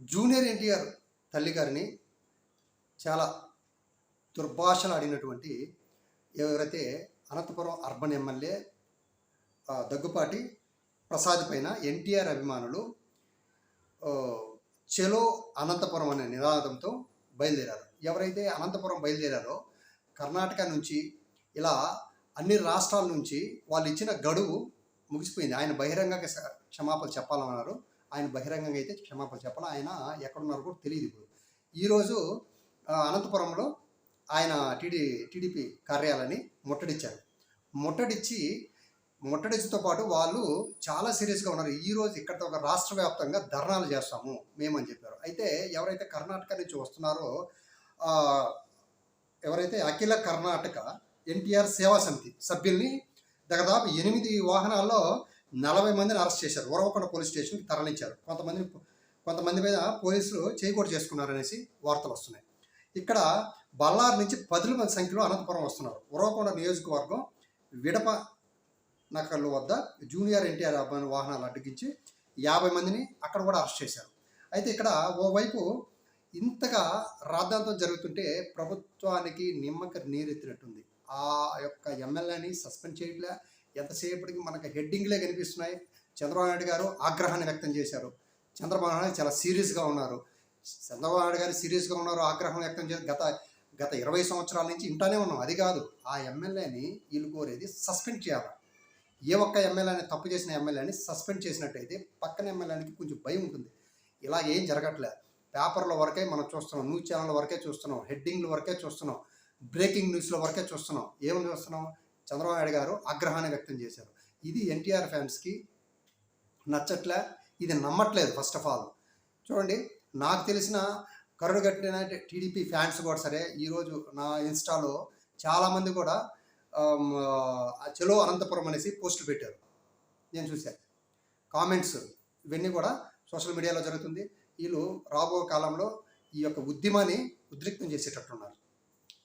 Junior NTR తల్లి గారిని చాలా దుర్భాషలు ఆడినటువంటి ఎవరైతే అనంతపురం అర్బన్ ఎమ్మెల్యే దగ్గుపాటి ప్రసాద్ పైన ఎన్టీఆర్ అభిమానులు చెలో అనంతపురం అనే నినాదంతో బయలుదేరారు. ఎవరైతే అనంతపురం బయలుదేరారో కర్ణాటక నుంచి ఇలా అన్ని రాష్ట్రాల నుంచి వాళ్ళు ఇచ్చిన గడువు ముగిసిపోయింది. ఆయన బహిరంగ క్షమాపణ చెప్పాలన్నారు. ఆయన బహిరంగంగా అయితే క్షమాపణ చెప్పాలి. ఆయన ఎక్కడున్నారో కూడా తెలియదు ఇప్పుడు. ఈరోజు అనంతపురంలో ఆయన టీడీ టీడీపీ కార్యాలయాన్ని ముట్టడిచ్చారు. ముట్టడిచ్చి ముట్టడితో పాటు వాళ్ళు చాలా సీరియస్గా ఉన్నారు. ఈ రోజు ఇక్కడ ఒక రాష్ట్ర వ్యాప్తంగా ధర్నాలు చేస్తాము మేమని చెప్పారు. అయితే ఎవరైతే కర్ణాటక నుంచి వస్తున్నారో ఎవరైతే అఖిల కర్ణాటక ఎన్టీఆర్ సేవా సమితి సభ్యుల్ని దాదాపు ఎనిమిది వాహనాల్లో నలభై మందిని అరెస్ట్ చేశారు. ఉరవకొండ పోలీస్ స్టేషన్కి తరలించారు. కొంతమంది కొంతమంది మీద పోలీసులు చేయకూడదు చేసుకున్నారనేసి వార్తలు వస్తున్నాయి. ఇక్కడ బల్లారు నుంచి పదుల మంది సంఖ్యలో అనంతపురం వస్తున్నారు. ఉరవకొండ నియోజకవర్గం విడప నకర్లు వద్ద జూనియర్ ఎన్టీఆర్ అభిమాని వాహనాలు అడ్డగించి యాభై మందిని అక్కడ కూడా అరెస్ట్ చేశారు. అయితే ఇక్కడ ఓవైపు ఇంతగా రాద్ధాంతం జరుగుతుంటే ప్రభుత్వానికి నిమ్మక నీరెత్తినట్టుంది. ఆ యొక్క ఎమ్మెల్యేని సస్పెండ్ చేయట్లే ఎంతసేపటికి మనకు హెడ్డింగ్లే కనిపిస్తున్నాయి. చంద్రబాబు నాయుడు గారు ఆగ్రహాన్ని వ్యక్తం చేశారు. చంద్రబాబు నాయుడు చాలా సీరియస్గా ఉన్నారు. చంద్రబాబు నాయుడు గారు సీరియస్గా ఉన్నారు ఆగ్రహం వ్యక్తం చేసి గత గత ఇరవై సంవత్సరాల నుంచి ఇంటానే ఉన్నాం. అది కాదు ఆ ఎమ్మెల్యేని వీళ్ళు కోరేది సస్పెండ్ చేయాలి. ఏ ఒక్క ఎమ్మెల్యేని తప్పు చేసిన ఎమ్మెల్యేని సస్పెండ్ చేసినట్టయితే పక్కన ఎమ్మెల్యేనికి కొంచెం భయం ఉంటుంది. ఇలా ఏం జరగట్లేదు పేపర్ల వరకే మనం చూస్తున్నాం న్యూస్ ఛానల్ వరకే చూస్తున్నాం హెడ్డింగ్ల వరకే చూస్తున్నాం బ్రేకింగ్ న్యూస్ల వరకే చూస్తున్నాం. ఏమని చూస్తున్నాం? చంద్రబాబు నాయుడు గారు ఆగ్రహాన్ని వ్యక్తం చేశారు. ఇది ఎన్టీఆర్ ఫ్యాన్స్కి నచ్చట్లే ఇది నమ్మట్లేదు ఫస్ట్ ఆఫ్ ఆల్ చూడండి నాకు తెలిసిన కరుడు కట్టిన టీడీపీ ఫ్యాన్స్ కూడా సరే ఈరోజు నా ఇన్స్టాలో చాలామంది కూడా చెలో అనంతపురం అనేసి పోస్టులు పెట్టారు. నేను చూశాను కామెంట్స్ ఇవన్నీ కూడా సోషల్ మీడియాలో జరుగుతుంది. వీళ్ళు రాబో కాలంలో ఈ యొక్క ఉద్యమాన్ని ఉద్రిక్తం చేసేటట్టున్నారు.